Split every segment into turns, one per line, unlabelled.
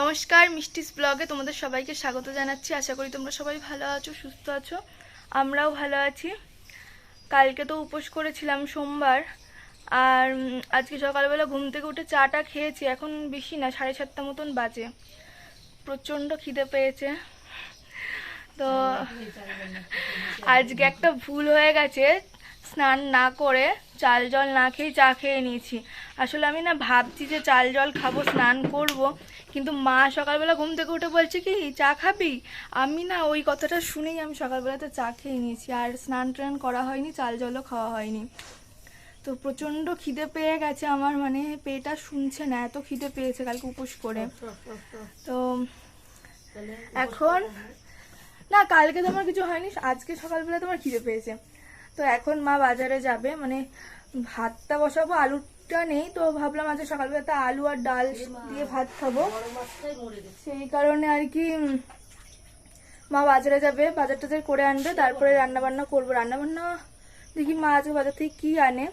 নমস্কার মিষ্টিস ব্লগে তোমাদের সবাইকে স্বাগত জানাচ্ছি। আশা করি তোমরা সবাই ভালো আছো সুস্থ আছো। আমরাও ভালো আছি। কালকে তো উপোস করেছিলাম সোমবার। আর আজকে সকালবেলা ঘুম থেকে উঠে চাটা খেয়েছি। এখন বেশি না সাড়ে সাতটা মতন বাজে। প্রচণ্ড খিদে পেয়েছে। তো আজকে একটা ভুল হয়ে গেছে। স্নান না করে চাল জল না খেয়ে চা খেয়ে নিয়েছি। আসলে আমি না ভাবছি যে চাল জল খাব স্নান করব কিন্তু মা সকালবেলা ঘুম থেকে উঠে বলছে কি চা খাবি? আমি না ওই কথাটা শুনেই আমি সকালবেলাতে চা খেয়ে নিয়েছি আর স্নান টান করা হয়নি চাল জলও খাওয়া হয়নি। তো প্রচণ্ড খিদে পেয়ে গেছে আমার মানে পেটা শুনছে না এত খিদে পেয়েছে কালকে উপোস করে। তো এখন না কালকে তো আমার কিছু হয়নি আজকে সকালবেলা তোমার খিদে পেয়েছে। তো এখন মা বাজারে যাবে মানে ভাতটা বসাবো আলুটা নেই তো ভাবলাম আজকে সকালবেলাতে আলু আর ডাল দিয়ে ভাত খাব। সেই কারণে আর কি মা বাজারে যাবে বাজার টাজার করে আনবে তারপরে রান্না বান্না করব। রান্না বান্না দেখি মা আজকে বাজার থেকে কি আনে।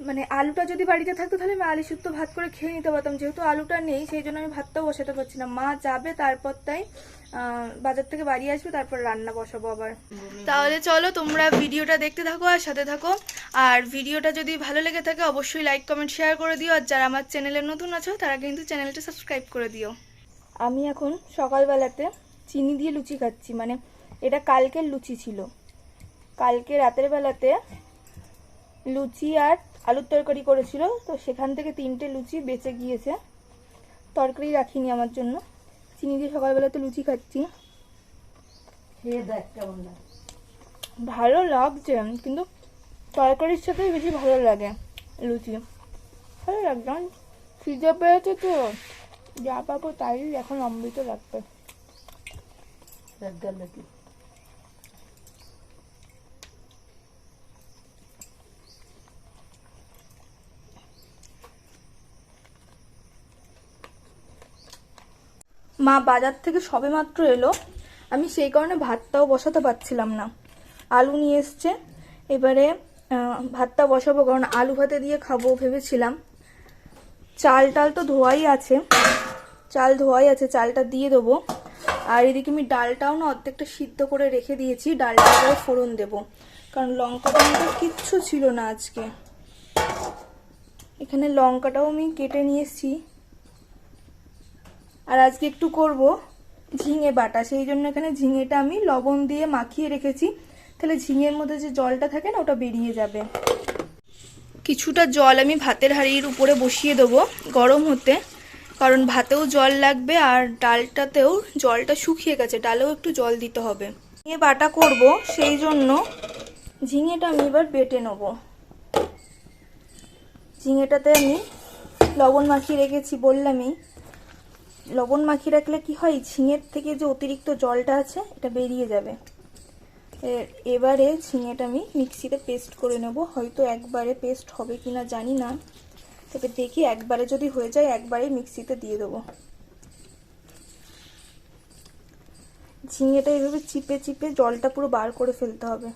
মানে আলুটা যদি বাড়িতে থাকতো তাহলে আমি আলু শুদ্ধ ভাত করে খেয়ে নিতে পারতাম। যেহেতু আলুটা নেই সেই জন্য আমি ভাতটাও বসাতে পারছি না। মা যাবে তারপর তাই বাজার থেকে বাড়ি আসবে তারপর রান্না বসাবো আবার। তাহলে চলো তোমরা ভিডিওটা দেখতে থাকো আর সাথে থাকো। আর ভিডিওটা যদি ভালো লেগে থাকে অবশ্যই লাইক কমেন্ট শেয়ার করে দিও। আর যারা আমার চ্যানেলে নতুন আছো তারা কিন্তু চ্যানেলটা সাবস্ক্রাইব করে দিও। আমি এখন সকালবেলাতে চিনি দিয়ে লুচি খাচ্ছি। মানে এটা কালকের লুচি ছিল। কালকে রাতের বেলাতে লুচি আর আলুর তরকারি করেছিল তো সেখান থেকে তিনটে লুচি বেঁচে গিয়েছে। তরকারি রাখিনি আমার জন্য। চিনি দিয়ে সকালবেলা তো লুচি খাচ্ছি। ভালো লাগছে কিন্তু তরকারির সাথেই বেশি ভালো লাগে লুচি। ভালো লাগবে আমার খিদে পেয়েছে তো। যা পাবো তাই এখন অমৃত লাগবে। মা বাজার থেকে সবে মাত্র এলো। আমি সেই কারণে ভাতটাও বসাতে পারছিলাম না। আলু নিয়ে এসছে। এবারে ভাতটা বসাবো কারণ আলু ভাতে দিয়ে খাব ভেবেছিলাম। চাল টাল তো ধোয়াই আছে। চাল ধোয়াই আছে, চালটা দিয়ে দেবো। আর এদিকে আমি ডালটাও না অর্ধেকটা সিদ্ধ করে রেখে দিয়েছি। ডালটা ফোড়ন দেবো। কারণ লঙ্কা টঙ্কা কিচ্ছু ছিল না আজকে। এখানে লঙ্কাটাও আমি কেটে নিয়ে এসেছি আর আজকে একটু করব ঝিঙে বাটা। সেই জন্য এখানে ঝিঙেটা আমি লবণ দিয়ে মাখিয়ে রেখেছি। তাহলে ঝিঙের মধ্যে যে জলটা থাকে না, ওটা বেরিয়ে যাবে। কিছুটা জল আমি ভাতের হাঁড়ির উপরে বসিয়ে দেবো গরম হতে। কারণ ভাতেও জল লাগবে আর ডালটাতেও জলটা শুকিয়ে গেছে, ডালেও একটু জল দিতে হবে। ঝিঙে বাটা করব, সেই জন্য ঝিঙেটা আমি এবার বেটে নেব। ঝিঙেটাতে আমি লবণ মাখিয়ে রেখেছি বললামই। লবণ মাখিয়ে রাখলে কি হয়? ঝিঙের থেকে যে অতিরিক্ত জলটা আছে, এটা বেরিয়ে যাবে। এবারে ঝিঙেটা আমি মিক্সিতে পেস্ট করে নেব। হয়তো একবারে পেস্ট হবে কিনা জানি না। তবে দেখি একবারে যদি হয়ে যায় একবারে মিক্সিতে দিয়ে দেবো। ঝিঙেটা এভাবে চিপে চিপে জলটা পুরো বার করে ফেলতে হবে।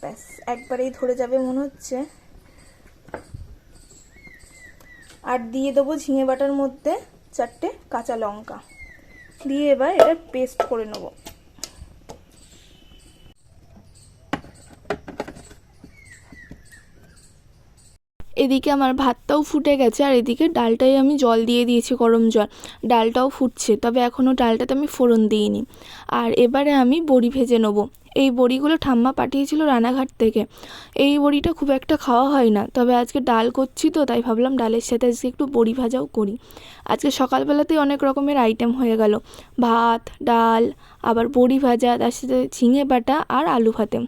ব্যাস, একবারেই ধরে যাবে মনে হচ্ছে। আর দিয়ে দেবো ঝিঙে বাটার মধ্যে চারটে কাঁচা লঙ্কা। দিয়ে এবার এটা পেস্ট করে নেব। এদিকে আমার ভাতটাও ফুটে গেছে আর এদিকে ডালটাই আমি জল দিয়ে দিয়েছি, গরম জল। ডালটাও ফুটছে, তবে এখনও ডালটাতে আমি ফোড়ন দিইনি। আর এবারে আমি বড়ি ভেজে নেব। এই বড়িগুলো ঠাম্মা পাঠিয়েছিল রানাঘাট থেকে। এই বড়িটা খুব একটা খাওয়া হয় না, তবে আজকে ডাল করছি তো, তাই ভাবলাম ডালের সাথে আজকে একটু বড়ি ভাজাও করি। আজকে সকালবেলাতেই অনেক রকমের আইটেম হয়ে গেল। ভাত, ডাল, আবার বড়ি ভাজা, তার সাথে ঝিঙে বাটা আর আলু ভাতে।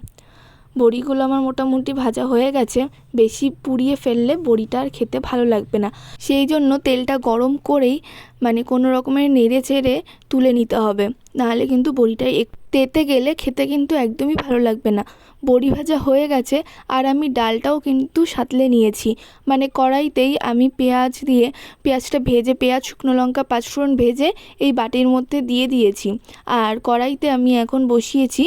বড়িগুলো আমার মোটামুটি ভাজা হয়ে গেছে। বেশি পুড়িয়ে ফেললে বড়িটা আর খেতে ভালো লাগবে না। সেই জন্য তেলটা গরম করেই মানে কোনো রকমের নেড়ে চেড়ে তুলে নিতে হবে। নাহলে কিন্তু বড়িটা এক তেতে গেলে খেতে কিন্তু একদমই ভালো লাগবে না। বড়ি ভাজা হয়ে গেছে আর আমি ডালটাও কিন্তু সাতলে নিয়েছি। মানে কড়াইতেই আমি পেঁয়াজ দিয়ে পেঁয়াজটা ভেজে, পেঁয়াজ, শুকনো লঙ্কা, পাঁচফোড়ন ভেজে এই বাটির মধ্যে দিয়ে দিয়েছি। আর কড়াইতে আমি এখন বসিয়েছি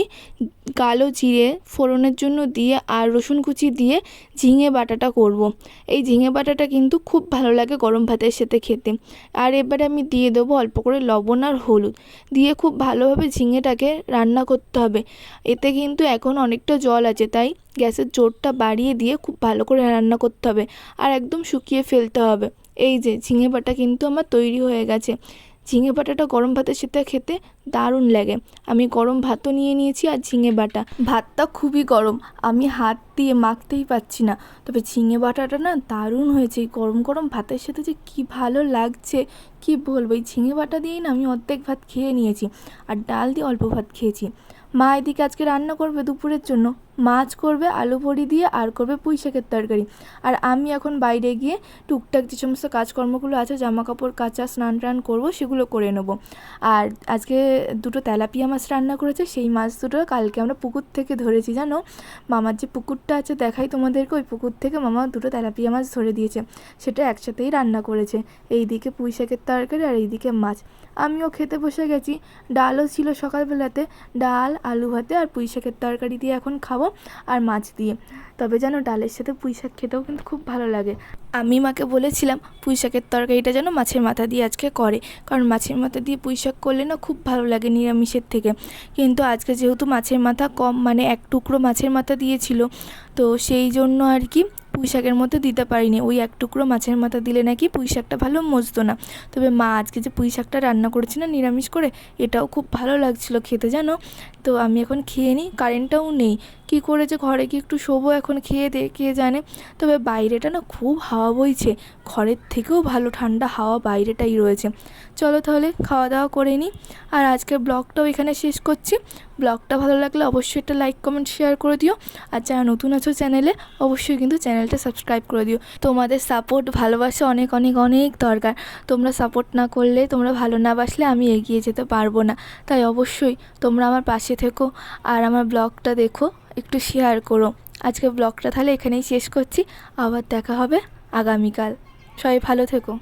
কালো জিরে ফোড়নের জন্য দিয়ে আর রসুন কুচি দিয়ে ঝিঙে বাটাটা করব। এই ঝিঙে বাটাটা কিন্তু খুব ভালো লাগে গরম ভাতের সাথে খেতে। আর এবারে আমি দিয়ে দেবো অল্প করে লবণ আর হলুদ। দিয়ে খুব ভালোভাবে ঝিঙেটাকে রান্না করতে হবে। এতে কিন্তু এখন অনেকটা জল আছে, তাই গ্যাসের জোরটা বাড়িয়ে দিয়ে খুব ভালো করে রান্না করতে হবে। আর একদম শুকিয়ে ফেলতে হবে। এই যে ঝিঙে বাটা কিন্তু আমার তৈরি হয়ে গেছে। ঝিঙে বাটাটা গরম ভাতের সাথে খেতে দারুণ লাগে। আমি গরম ভাতও নিয়ে নিয়েছি আর ঝিঙে বাটা। ভাতটা খুবই গরম। আমি হাত দিয়ে মাখতেই পারছি না। তবে ঝিঙে বাটাটা না দারুণ হয়েছে। এই গরম গরম ভাতের সাথে যে কি ভালো লাগছে, কি বলব? এই ঝিঙে বাটা দিয়েই না আমি অর্ধেক ভাত খেয়ে নিয়েছি। আর ডাল দিয়ে অল্প ভাত খেয়েছি। মা এদিকে আজকে রান্না করবে দুপুরের জন্য। মাছ করবে, আলু বড়ি দিয়ে আর করবে পুঁই শাকের তরকারি। আর আমি এখন বাইরে গিয়ে টুকটাক যে সমস্ত কাজকর্মগুলো আছে জামা কাপড় কাচা, স্নান টান করব, সেগুলো করে নেব। আর আজকে দুটো তেলাপিয়া মাছ রান্না করেছে, সেই মাছ দুটো কালকে আমরা পুকুর থেকে ধরেছি, জানো? মামার যে পুকুরটা আছে, দেখাই তোমাদেরকে, ওই পুকুর থেকে মামা দুটো তেলাপিয়া মাছ ধরে দিয়েছে, সেটা একসাথেই রান্না করেছে। এইদিকে পুঁই শাকের তরকারি আর এইদিকে মাছ। আমিও খেতে বসে গেছি। ডালও ছিল সকালবেলাতে, ডাল, আলু ভাতে আর পুঁই শাকের তরকারি দিয়ে এখন খাব। আর মাছ দিয়ে। তবে যেন ডালের সাথে পুঁই শাক খেতেও কিন্তু খুব ভালো লাগে। আমি মাকে বলেছিলাম, পুঁই শাকের তরকারিটা যেন মাছের মাথা দিয়ে আজকে করে। কারণ মাছের মাথা দিয়ে পুঁই শাক করলে না খুব ভালো লাগে নিরামিষের থেকে। কিন্তু আজকে যেহেতু মাছের মাথা কম মানে এক টুকরো মাছের মাথা দিয়েছিল, তো সেই জন্য আর কি পুঁই শাকের মধ্যে দিতে পারিনি। ওই এক টুকরো মাছের মাথা দিলে নাকি পুঁই শাকটা ভালো মজতো না। তবে মা আজকে যে পুঁই শাকটা রান্না করেছে না নিরামিষ করে, এটাও খুব ভালো লাগছিল খেতে, জানো? তো আমি এখন খেয়ে নিই, কারেন্টটাও নেই। কি করে যে ঘরে কি একটু শোবো এখন খেয়ে দে, কে জানে? তবে বাইরেটা না খুব হাওয়া বইছে। ঘরের থেকেও ভালো ঠান্ডা হাওয়া বাইরেটাই রয়েছে। চলো তাহলে খাওয়া দাওয়া করে নিই। আর আজকের ব্লগটাও এখানে শেষ করছি। ব্লগটা ভালো লাগলে অবশ্যই একটা লাইক, কমেন্ট, শেয়ার করে দিও। আর যারা নতুন আছো চ্যানেলে, অবশ্যই কিন্তু চ্যানেলটা সাবস্ক্রাইব করে দিও। তোমাদের সাপোর্ট ভালোবাসা অনেক অনেক অনেক দরকার। তোমরা সাপোর্ট না করলে, তোমরা ভালো না বাসলে আমি এগিয়ে যেতে পারব না। তাই অবশ্যই তোমরা আমার পাশে থেকো আর আমার ব্লগটা দেখো, একটু শেয়ার করো। আজকে ব্লগটা তাহলে এখানেই শেষ করছি। আবার দেখা হবে আগামীকাল। সবাই ভালো থেকো।